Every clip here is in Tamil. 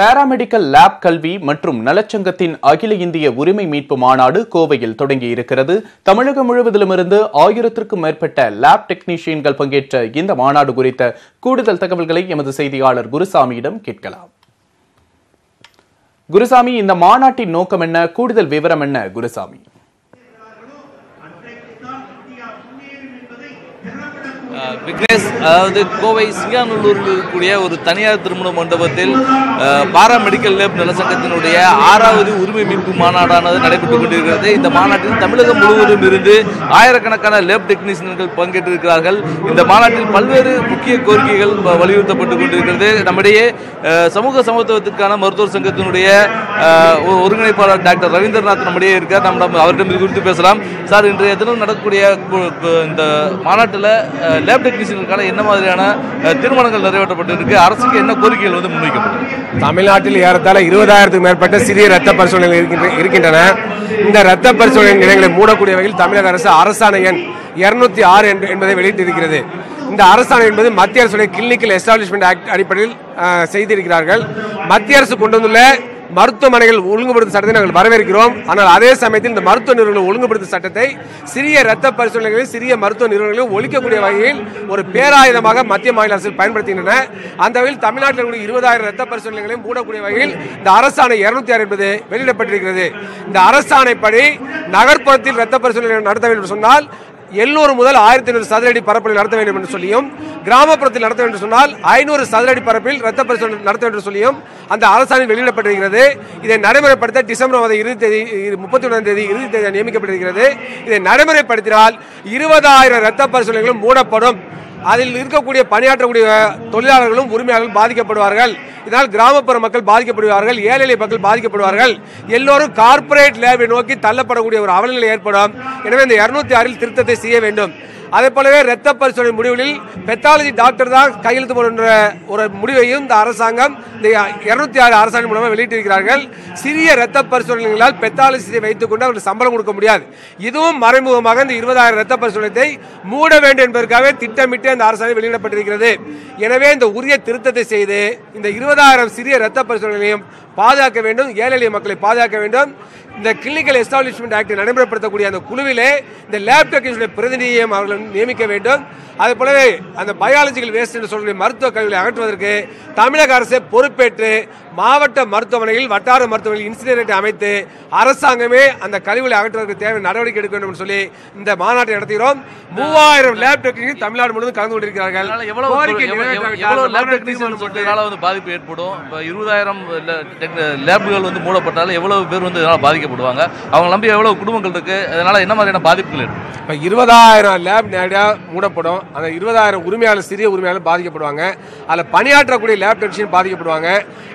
பாராமெடிக்கல் லேப் கல்வி மற்றும் நலச்சங்கத்தின் அகில இந்திய உரிமை மீட்பு மாநாடு கோவையில் தொடங்கியிருக்கிறது. தமிழகம் முழுவதிலுமிருந்து ஆயிரத்திற்கும் மேற்பட்ட லேப் டெக்னீஷியன்கள் பங்கேற்ற இந்த மாநாடு குறித்த கூடுதல் தகவல்களை எமது செய்தியாளர் குருசாமியிடம் கேட்கலாம். குருசாமி இந்த மாநாட்டின் நோக்கம் என்ன? கூடுதல் விவரம் என்ன குருசாமி? விக்னேஷ் அதாவது கோவை சிங்காநல்லூரில் இருக்கக்கூடிய ஒரு தனியார் திருமண மண்டபத்தில் பாரா மெடிக்கல் லேப் நலசங்கத்தினுடைய ஆறாவது உரிமை மீட்பு மாநாடானது நடைபெற்றுக் கொண்டிருக்கிறது. இந்த மாநாட்டில் தமிழகம் முழுவதும் இருந்து ஆயிரக்கணக்கான லேப் டெக்னீஷியன்கள் பங்கேற்றிருக்கிறார்கள். இந்த மாநாட்டில் பல்வேறு முக்கிய கோரிக்கைகள் வலியுறுத்தப்பட்டு வலியுறுத்தப்பட்டுக் கொண்டிருக்கிறது. நம்மிடையே சமூக சமத்துவத்திற்கான மருத்துவர் சங்கத்தினுடைய ஒருங்கிணைப்பாளர் டாக்டர் ரவீந்திரநாத் நம்மிடையே இருக்கார். நம்ம அவரிடம் இது குறித்து பேசலாம். சார் இன்றைய தினம் நடக்கக்கூடிய இந்த மாநாட்டில் லேப் டெக்னீஷியனுக்கான என்ன மாதிரியான திருமணங்கள் தீர்மானங்கள் நிறைவேற்றப்பட்டிருக்கு? அரசுக்கு என்ன கோரிக்கைகள் வந்து முன்வைக்கப்படும் தமிழ்நாட்டில் ஏறத்தாழ இருபதாயிரத்துக்கு மேற்பட்ட சிறிய ரத்த பரிசோதனைகள் இருக்கின்ற- இருக்கின்றன. இந்த ரத்த பரிசோதனை நிலையங்களை மூடக்கூடிய வகையில் தமிழக அரசு அரசாணை எண் இருநூத்தி ஆறு என்பதை வெளியிட்டிருக்கிறது. இந்த அரசாணை என்பது மத்திய அரசுடைய கிளினிக்கல் எஸ்டாப்ளிஷ்மெண்ட் ஆக்ட் அடிப்படையில் செய்திருக்கிறார்கள். மத்திய அரசு கொண்டு வந்துள்ள மருத்துவமனைகள் ஒழுங்குபடுத்தும் சட்டத்தை நாங்கள் வரவேற்கிறோம். ஆனால் அதே சமயத்தில் இந்த மருத்துவ நிறுவனங்கள் ஒழுங்குபடுத்தும் சட்டத்தை சிறிய இரத்த பரிசோதனைகளில் சிறிய மருத்துவ நிறுவனங்களில் ஒழிக்கக்கூடிய வகையில் ஒரு பேராயுதமாக மத்திய மாநில அரசு பயன்படுத்துகின்றன. அந்த வகையில் தமிழ்நாட்டில் இருக்கக்கூடிய இருபதாயிரம் இரத்த பரிசோதனைகளையும் மூடக்கூடிய வகையில் இந்த அரசாணை இருநூத்தி ஆறு என்பது வெளியிடப்பட்டிருக்கிறது. இந்த அரசாணைப்படி நகர்ப்புறத்தில் இரத்த பரிசோதனை நடத்த வேண்டும் என்று சொன்னால் எண்ணூறு முதல் ஆயிரத்தி ஐநூறு சதுரடி பரப்பில் நடத்த வேண்டும் என்று சொல்லியும் கிராமப்புறத்தில் நடத்த வேண்டும் சொன்னால் ஐநூறு சதுரடி பரப்பில் ரத்த பரிசோதனை நடத்த வேண்டும் சொல்லியும் அந்த அரசாணை வெளியிடப்பட்டிருக்கிறது. இதை நடைமுறைப்படுத்த டிசம்பர் மாதம் இறுதி தேதி முப்பத்தி ஒன்றாம் தேதி இறுதி தேதி நியமிக்கப்பட்டிருக்கிறது. இதை நடைமுறைப்படுத்தினால் இருபதாயிரம் ரத்த பரிசோதனைகளும் மூடப்படும். அதில் இருக்கக்கூடிய பணியாற்றக்கூடிய தொழிலாளர்களும் உரிமையாளர்களும் பாதிக்கப்படுவார்கள். இதனால் கிராமப்புற மக்கள் பாதிக்கப்படுவார்கள் ஏழை மக்கள் பாதிக்கப்படுவார்கள். எல்லோரும் கார்ப்பரேட் லேபை நோக்கி தள்ளப்படக்கூடிய ஒரு அவலநிலை ஏற்படும். எனவே இந்த இருநூத்தி ஆறில் திருத்தத்தை செய்ய வேண்டும். அதே போலவே இரத்த பரிசோதனை முடிவுகளில் பெத்தாலஜி டாக்டர் தான் கையெழுத்து போடுகின்ற ஒரு முடிவையும் இந்த அரசாங்கம் இந்த இருநூத்தி ஆறு அரசாங்கம் மூலமாக வெளியிட்டிருக்கிறார்கள். சிறிய இரத்த பரிசோதனைகளால் பெத்தாலஜியை வைத்துக் கொண்டு அவர்களுக்கு சம்பளம் கொடுக்க முடியாது. இதுவும் மறைமுகமாக இந்த இருபதாயிரம் இரத்த பரிசோதனத்தை மூட வேண்டும் என்பதற்காக திட்டமிட்டு அந்த அரசாங்கம் வெளியிடப்பட்டிருக்கிறது. எனவே இந்த உரிய திருத்தத்தை செய்து இந்த இருபதாயிரம் சிறிய இரத்த பரிசோதனைகளையும் பாதுகாக்க வேண்டும் ஏழை எளிய மக்களை பாதுகாக்க வேண்டும். இந்த கிளினிக்கல் எஸ்டாப்ளிஷ்மெண்ட் ஆக்டை நடைமுறைப்படுத்தக்கூடிய அந்த குழுவிலே இந்த லேப் டெக்னீஷியனுடைய பிரதிநிதியம் அவர்கள் நியமிக்க வேண்டும். அதே போலவே அந்த பயாலஜிக்கல் வேஸ்ட் என்று சொல்லக்கூடிய மருத்துவ கல்வியை அகற்றுவதற்கு தமிழக அரசு பொறுப்பேற்று மாவட்ட மருத்துவமனையில் வட்டார மருத்துவமனையில் இன்சிடென்ட் அமைத்து அரசாங்கமே அந்த கழிவுகளை அகற்றுவதற்கு தேவை நடவடிக்கை எடுக்க வேண்டும் சொல்லி இந்த மாநாட்டை நடத்துகிறோம். மூவாயிரம் லேப் டெக்னீஷியன் தமிழ்நாடு முழுவதும் கலந்து கொண்டிருக்கிறார்கள். வந்து பாதிப்பு ஏற்படும். இப்போ இருபதாயிரம் லேபுகள் வந்து மூடப்பட்டாலும் எவ்வளவு பேர் வந்து இதனால பாதிக்கப்படுவாங்க? அவங்க நம்பி எவ்வளவு குடும்பங்கள் இருக்கு? அதனால என்ன மாதிரியான பாதிப்புகள் ஏற்படும்? இப்போ இருபதாயிரம் லேப் நேரடியாக மூடப்படும். அந்த இருபதாயிரம் உரிமையாளர் சிறிய உரிமையாளர் பாதிக்கப்படுவாங்க. அதில் பணியாற்றக்கூடிய லேப் டெக்னீஷியன் பாதிக்கப்படுவாங்க.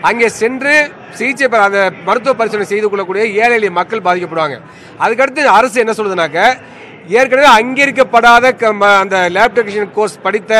அங்கே சென்று சிகிச்சை பெற அந்த மருத்துவ பரிசோதனை செய்து கொள்ளக்கூடிய ஏழை எளிய மக்கள் பாதிக்கப்படுவாங்க. அதுக்கடுத்து அரசு என்ன சொல்லுதுனாக்க ஏற்கனவே அங்கீகரிக்கப்படாத க- ம- அந்த லேப் டெக்னீஷியன் கோர்ஸ் படித்த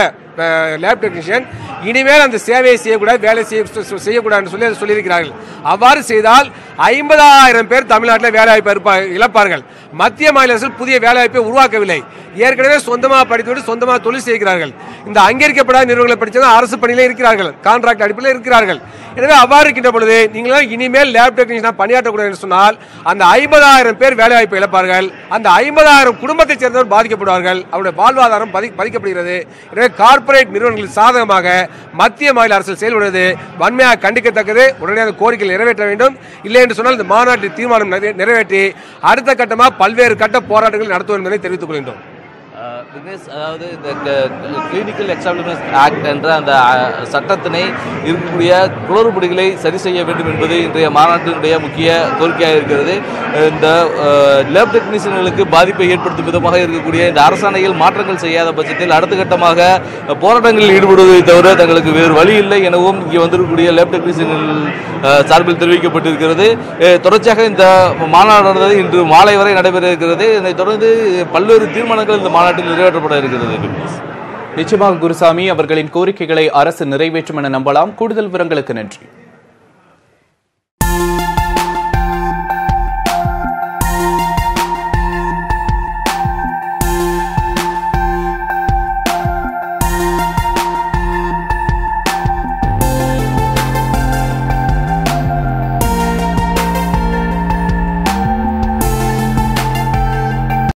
லேப் டெக்னீஷியன் இனிமேல் அந்த சேவையை செய்யக்கூடாது வேலை செய்ய செய்யக்கூடாதுன்னு சொல்லி அதை சொல்லியிருக்கிறார்கள். அவ்வாறு செய்தால் ஐம்பதாயிரம் பேர் தமிழ்நாட்டில் வேலைவாய்ப்பு இருப்பா- இழப்பார்கள். மத்திய மாநில அரசு புதிய வேலைவாய்ப்பை உருவாக்கவில்லை. ஏற்கனவே சொந்தமாக படித்துவிட்டு சொந்தமாக தொழில் செய்கிறார்கள். இந்த அங்கீகரிக்கப்படாத நிறுவனங்களை படித்தவங்க அரசு பணியிலே இருக்கிறார்கள். கான்ட்ராக்ட் அடிப்படையில் இருக்கிறார்கள். எனவே அவ்வாறு இருக்கின்ற பொழுது நீங்களும் இனிமேல் லேப் டெக்னீஷியனாக பணியாற்றக்கூடாது என்று சொன்னால் அந்த ஐம்பதாயிரம் பேர் வேலைவாய்ப்பு இழப்பார்கள். அந்த ஐம்பதாயிரம் குடும்பத்தைச் சேர்ந்தவர் பாதிக்கப்படுவார்கள். அவருடைய வாழ்வாதாரம் பதி பதிக்கப்படுகிறது எனவே கார்ப்பரேட் நிறுவனங்கள் சாதகமாக மத்திய மாநில அரசு செயல்படுவது வன்மையாக கண்டிக்கத்தக்கது. உடனடியாக கோரிக்கை நிறைவேற்ற வேண்டும். இல்லை என்று சொன்னால் இந்த மாநாட்டில் தீர்மானம் நிறைவேற்றி அடுத்த கட்டமாக பல்வேறு கட்ட போராட்டங்கள் நடத்துவோம் என்பதை தெரிவித்துக் கொள்கின்றோம். அஹ் அதாவது இந்த கிளினிக்கல் எக்ஸாமினேஷன் ஆக்ட் என்ற அந்த சட்டத்தினை இருக்கக்கூடிய குளறுபடிகளை சரி செய்ய வேண்டும் என்பது இன்றைய மாநாட்டினுடைய முக்கிய கோரிக்கையாக இருக்கிறது. இந்த லேப் டெக்னீஷியன்களுக்கு பாதிப்பை ஏற்படுத்தும் விதமாக இருக்கக்கூடிய இந்த அரசாணையில் மாற்றங்கள் செய்யாத பட்சத்தில் அடுத்த கட்டமாக போராட்டங்களில் ஈடுபடுவதை தவிர தங்களுக்கு வேறு வழி இல்லை எனவும் இங்கே வந்திருக்கக்கூடிய லேப் டெக்னீஷியன்கள் சார்பில் தெரிவிக்கப்பட்டிருக்கிறது. தொடர்ச்சியாக இந்த மாநாடு இன்று மாலை வரை நடைபெற இருக்கிறது. இதனைத் தொடர்ந்து பல்வேறு தீர்மானங்கள் இந்த மாநாட்டில் நிறைவேற்றப்பட இருக்கிறது நிச்சயமாக குருசாமி அவர்களின் கோரிக்கைகளை அரசு நிறைவேற்றும் என நம்பலாம். கூடுதல் விவரங்களுக்கு நன்றி.